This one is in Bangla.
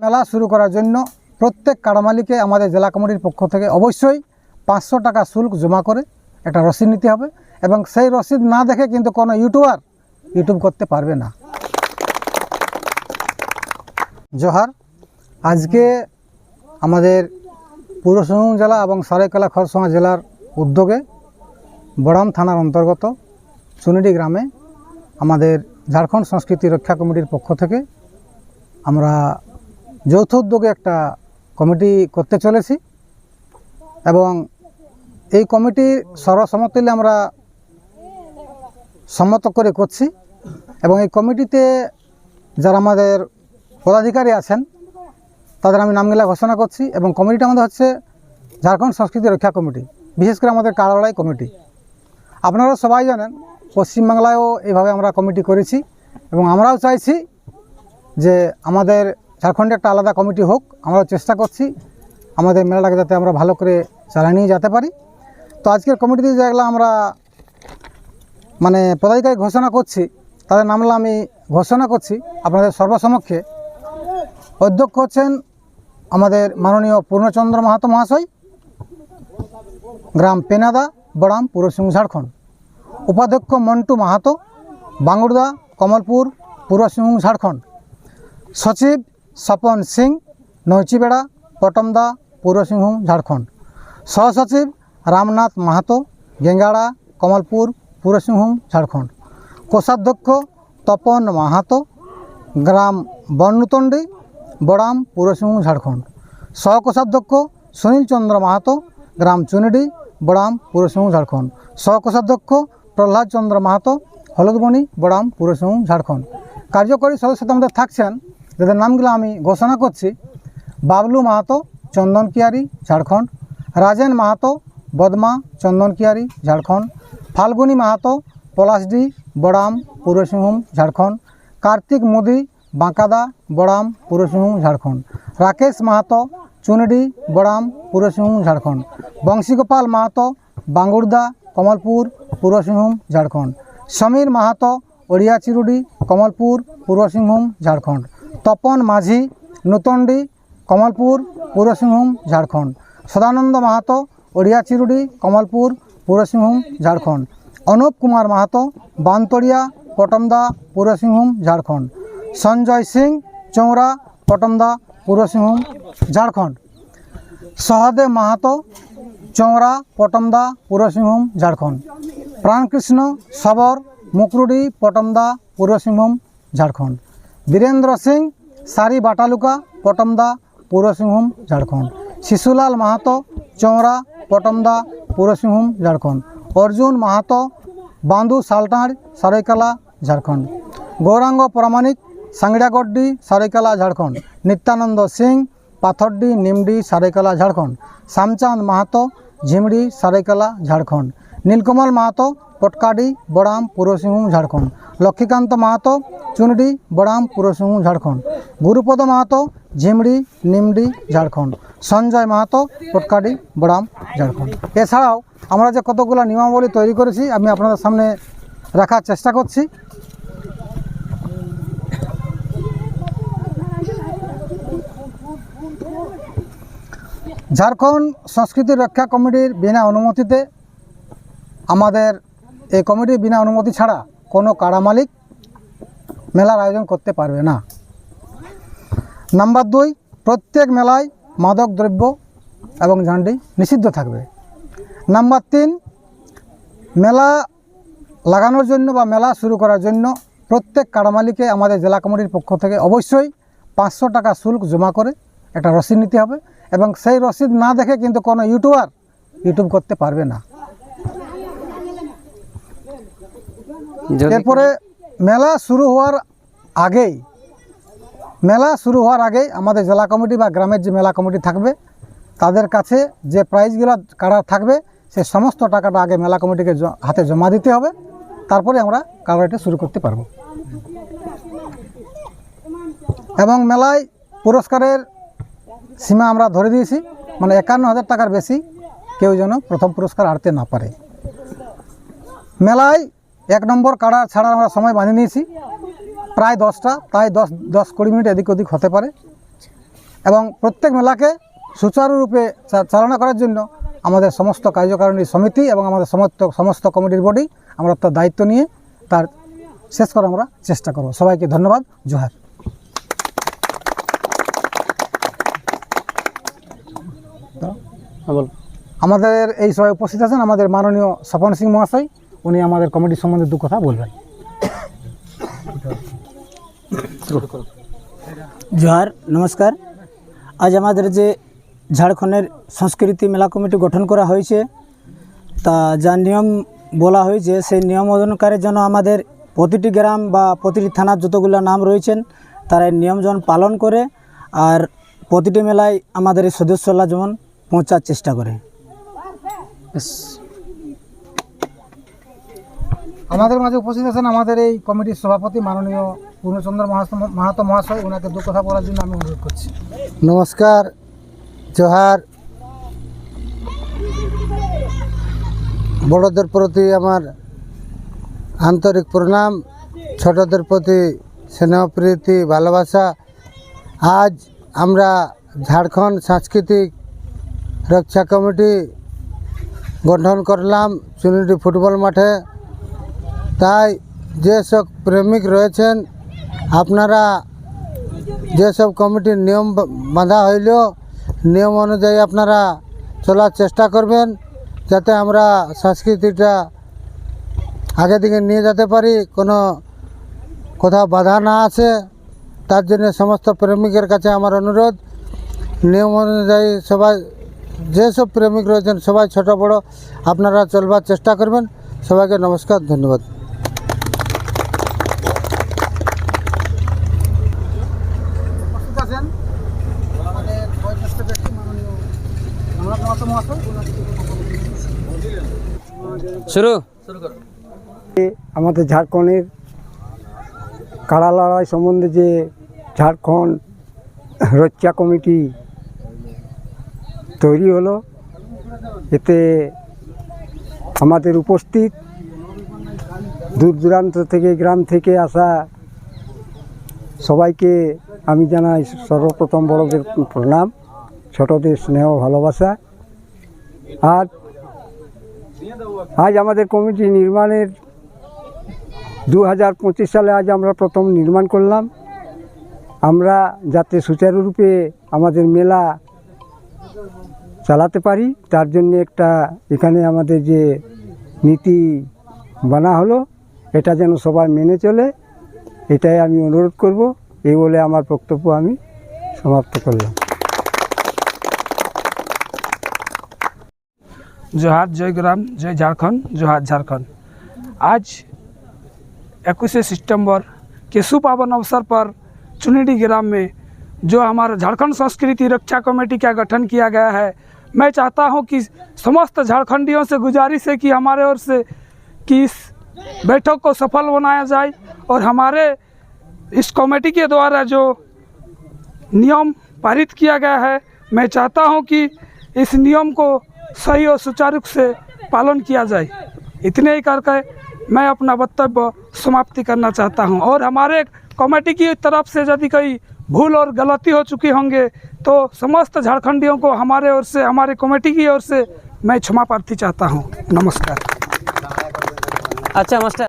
মেলা শুরু করার জন্য প্রত্যেক কাড়ামালিকে আমাদের জেলা কমিটির পক্ষ থেকে অবশ্যই পাঁচশো টাকা শুল্ক জমা করে একটা রসিদ নিতে হবে এবং সেই রসিদ না দেখে কিন্তু কোনো ইউটিউবার ইউটিউব করতে পারবে না। জোহার, আজকে আমাদের পূর্ব জেলা এবং সরাইকেলা খরসোয়া জেলার উদ্যোগে বড়াম থানার অন্তর্গত চুনিডি গ্রামে আমাদের ঝাড়খণ্ড সংস্কৃতি রক্ষা কমিটির পক্ষ থেকে আমরা যৌথ উদ্যোগে একটা কমিটি করতে চলেছি এবং এই কমিটির সর্বসম্মতিলে আমরা সম্মত করে করছি এবং এই কমিটিতে যারা আমাদের পদাধিকারী আছেন, তাদের আমি নামগুলা ঘোষণা করছি এবং কমিটিটা আমাদের হচ্ছে ঝাড়খণ্ড সংস্কৃতি রক্ষা কমিটি, বিশেষ করে আমাদের কালাড়াই কমিটি। আপনারা সবাই জানেন, পশ্চিমবাংলায়ও এইভাবে আমরা কমিটি করেছি এবং আমরাও চাইছি যে আমাদের ঝাড়খণ্ডে একটা আলাদা কমিটি হোক আমরা চেষ্টা করছি আমাদের মেলাটাকে যাতে আমরা ভালো করে চালিয়ে নিয়ে যেতে পারি। তো আজকের কমিটিতে যেগুলো আমরা মানে পদাধিকারী ঘোষণা করছি, তাদের নামগুলো আমি ঘোষণা করছি, আপনাদের সর্বসমক্ষে। অধ্যক্ষ হচ্ছেন আমাদের মাননীয় পূর্ণচন্দ্র মাহাতো মহাশয়, গ্রাম পেনাদা, বড়াম পূর্ব সিংহ ঝাড়খণ্ড। উপাধ্যক্ষ মন্টু মাহাতো বাঙ্গুড়দা কমলপুর, পূর্ব সিংভূম ঝাড়খণ্ড। সচিব স্বপন সিং, নৈচিবেড়া, পটমদা পূর্ব সিংভূম ঝাড়খণ্ড। সহসচিব রামনাথ মাহাতো, গেঙ্গাড়া, কমলপুর পূর্ব সিংভূম ঝাড়খণ্ড। কোষাধ্যক্ষ তপন মাহাতো, গ্রাম বন্যতন্ডি বড়াম পূর্ব সিংভূম ঝাড়খণ্ড। সহকোষাধ্যক্ষ সুনীল চন্দ্র মাহাতো, গ্রাম চুনিডি, বড়াম পূর্ব সিংভূম ঝাড়খণ্ড। সহকোষাধ্যক্ষ প্রহ্লাদ চন্দ্র মাহাতো হলদবনি বড়াম পূর্ব ঝাড়খণ্ড। কার্যকরী সদস্য আমাদের থাকছেন যাদের নামগুলো আমি ঘোষণা করছি, বাবলু মাহাতো, চন্দন কিয়ারি, ঝাড়খণ্ড, রাজেন মাহাতো, বদমা, চন্দন কিয়ারি, ঝাড়খণ্ড, ফাল্গুনী মাহাতো, পলাশডি, বড়াম পূর্ব সিংভূম ঝাড়খণ্ড, কার্তিক মোদি, বাঁকাদা, বড়াম পূর্ব সিংভূম ঝাড়খণ্ড, রাকেশ মাহাতো, চুনডি, বড়াম পূর্ব সিংভূম ঝাড়খণ্ড, বংশীগোপাল মাহাতো বাঙ্গুড়দা কমলপুর পূর্ব সিংভূম ঝাড়খণ্ড, সমীর মাহাতো, ওড়িয়া চিরুডি, কমলপুর পূর্ব সিংভূম ঝাড়খণ্ড তপন মাঝি, নূতনডি, কমলপুর পূর্ব সিংভূম ঝাড়খণ্ড। সদানন্দ মাহাতো, ওড়িয়া চিরুডি, কমলপুর পূর্ব সিংভূম ঝাড়খণ্ড। অনুপ কুমার মাহাতো বানতরিয়া পটমদা পূর্ব সিংভূম ঝাড়খণ্ড। সঞ্জয় সিং, চৌরা, পটমদা পূর্ব সিংভূম ঝাড়খণ্ড। সহদেব মাহাতো, চৌরা, পটমদা পূর্ব সিংভূম ঝাড়খণ্ড। প্রাণকৃষ্ণ, সবর, মুকরুডি, পটমদা পূর্ব সিংভূম ঝাড়খণ্ড। বীরেন্দ্র সিং, সারি বাটালুকা, পটমদা পূর্ব সিংভূম ঝাড়খণ্ড। শিশুলাল মাহাতো, চৌরা, পটমদা পূর্ব সিংভূম ঝাড়খণ্ড। অর্জুন মাহাতো, বান্দু সালটাঁড় সারাইকালা ঝাড়খণ্ড। গৌরাঙ্গ প্রামাণিক সাংড়িয়াগড্ডি সারাইকালা ঝাড়খণ্ড। নিত্যানন্দ সিং, পাথরডি, নিমডি সারাইকালা ঝাড়খণ্ড। শ্যামচাঁদ মাহাতো, ঝিমড়ি সারাইকালা ঝাড়খণ্ড। নীলকমল মাহাতো, পটকাডি, বড়াম পূর্ব সিংভূম ঝাড়খণ্ড। লক্ষ্মীকান্ত মাহাতো, চুনডি, বড়াম পূর্ব সিংভূম ঝাড়খণ্ড। গুরুপদ মাহাতো, ঝিমড়ি, নিমডি, ঝাড়খণ্ড। সঞ্জয় মাহাতো, পটকাডি, বড়াম, ঝাড়খণ্ড। এছাড়াও আমরা যে কতগুলো নিয়মাবলী তৈরি করেছি, আমি আপনাদের সামনে রাখার চেষ্টা করছি। ঝাড়খণ্ড সংস্কৃতি রক্ষা কমিটির বিনা অনুমতিতে আমাদের এই কমিটির বিনা অনুমতি ছাড়া কোনো কাড়া মালিক মেলার আয়োজন করতে পারবে না। নাম্বার দুই, প্রত্যেক মেলায় মাদক দ্রব্য এবং ঝান্ডি নিষিদ্ধ থাকবে। নাম্বার তিন, মেলা লাগানোর জন্য বা মেলা শুরু করার জন্য প্রত্যেক কাড়ামালিকে আমাদের জেলা কমিটির পক্ষ থেকে অবশ্যই পাঁচশো টাকা শুল্ক জমা করে একটা রসিদ নিতে হবে এবং সেই রসিদ না দেখে কিন্তু কোনো ইউটিউবার ইউটিউব করতে পারবে না। এরপরে মেলা শুরু হওয়ার আগেই, মেলা শুরু হওয়ার আগেই আমাদের জেলা কমিটি বা গ্রামের যে মেলা কমিটি থাকবে, তাদের কাছে যে প্রাইজগুলো কাড়া থাকবে, সে সমস্ত টাকাটা আগে মেলা কমিটিকে হাতে জমা দিতে হবে। তারপরে আমরা কাড়াটা শুরু করতে পারব। এবং মেলায় পুরস্কারের সীমা আমরা ধরে দিয়েছি মানে একান্ন হাজার টাকার বেশি কেউ যেন প্রথম পুরস্কার আড়তে না পারে। মেলায় এক নম্বর কাড়া ছাড়া আমরা সময় বাঁধিয়ে নিয়েছি। প্রায় দশটা তাই দশ দশ কুড়ি মিনিট এদিক ওদিক হতে পারে। এবং প্রত্যেক মেলাকে সুচারুরূপে চালনা করার জন্য আমাদের সমস্ত কার্যকারিণী সমিতি এবং আমাদের সমস্ত সমস্ত কমিটির বডি আমরা তার দায়িত্ব নিয়ে তার শেষ করার আমরা চেষ্টা করব। সবাইকে ধন্যবাদ। জোহার। হ্যাঁ আমাদের এই সভায় উপস্থিত আছেন আমাদের মাননীয় স্বপন সিং মহাশয়। উনি আমাদের কমিটির সম্বন্ধে দু কথা বলবেন। জোহার নমস্কার। আজ আমাদের যে ঝাড়খণ্ডের সংস্কৃতি মেলা কমিটি গঠন করা হয়েছে তা যা নিয়ম বলা হয়েছে সেই নিয়ম অনুসারে যেন আমাদের প্রতিটি গ্রাম বা প্রতিটি থানার যতগুলো নাম রয়েছেন তারা এই নিয়ম যেমন পালন করে আর প্রতিটি মেলায় আমাদের এই সদস্যরা যেমন পৌঁছার চেষ্টা করে। আমাদের মাঝে উপস্থিত আছেন আমাদের এই কমিটির সভাপতি মাননীয় পূর্ণচন্দ্র মাহাতো মহাশয়। ওনাকে দু কথা বলার জন্য আমি অনুরোধ করছি। নমস্কার, জোহার। বড়দের প্রতি আমার আন্তরিক প্রণাম, ছোটদের প্রতি স্নেহপ্রীতি, ভালোবাসা। আজ আমরা ঝাড়খণ্ড সাংস্কৃতিক রক্ষা কমিটি গঠন করলাম চুনিটি ফুটবল মাঠে। তাই যেসব প্রেমিক রয়েছেন, আপনারা যেসব কমিটির নিয়ম বাঁধা হইল, নিয়ম অনুযায়ী আপনারা চলার চেষ্টা করবেন, যাতে আমরা সংস্কৃতিটা আগে দিকে নিয়ে যেতে পারি, কোনো কোথাও বাধা না আসে। তার জন্য সমস্ত প্রেমিকের কাছে আমার অনুরোধ, নিয়ম অনুযায়ী সবাই যেসব প্রেমিক রয়েছেন, সবাই ছোট বড়, আপনারা চলবার চেষ্টা করবেন। সবাইকে নমস্কার, ধন্যবাদ উপস্থিত আছেন আমাদের বয়োজ্যেষ্ঠ ব্যক্তি মাননীয় রঘুনাথ মাহাতো মহাশয় ওনাকে দু কথা বলবেন। শুরু। আমাদের ঝাড়খণ্ডের কাড়া লড়াই সম্বন্ধে যে ঝাড়খণ্ড রক্ষা কমিটি তৈরি হলো, এতে আমাদের উপস্থিত দূর দূরান্ত থেকে, গ্রাম থেকে আসা সবাইকে আমি জানাই সর্বপ্রথম বড়দের প্রণাম, ছোটদের স্নেহ ভালোবাসা। আর আজ আমাদের কমিটি নির্মাণের দু হাজার পঁচিশ সালে আজ আমরা প্রথম নির্মাণ করলাম। আমরা যাতে সুচারুরূপে আমাদের মেলা চালাতে পারি, তার জন্য একটা এখানে আমাদের যে নীতি বানা হলো, এটা যেন সবাই মেনে চলে, এটাই আমি অনুরোধ করব। এই বলে আমার বক্তব্য আমি সমাপ্ত করলাম। जोहार, जय ग्राम, जय झारखंड, जोहार, झारखंड। आज इक्कीस सितंबर के सुपावन अवसर पर चुनिडी ग्राम में जो हमारा झारखंड संस्कृति रक्षा कमेटी का गठन किया गया है, मैं चाहता हूँ कि समस्त झारखंडियों से गुजारिश है कि हमारे ओर से कि इस बैठक को सफल बनाया जाए और हमारे इस कमेटी के द्वारा जो नियम पारित किया गया है, मैं चाहता हूँ कि इस नियम को सही और सुचारू से पालन किया जाए। इतने ही करके मैं अपना वक्तव्य समाप्ति करना चाहता हूँ। और हमारे कमेटी की तरफ़ से यदि कोई भूल और गलती हो चुकी होंगे तो समस्त झारखंडियों को हमारे ओर से, हमारे कमेटी की ओर से मैं क्षमा प्रार्थी चाहता हूँ। नमस्कार। अच्छा मास्टर।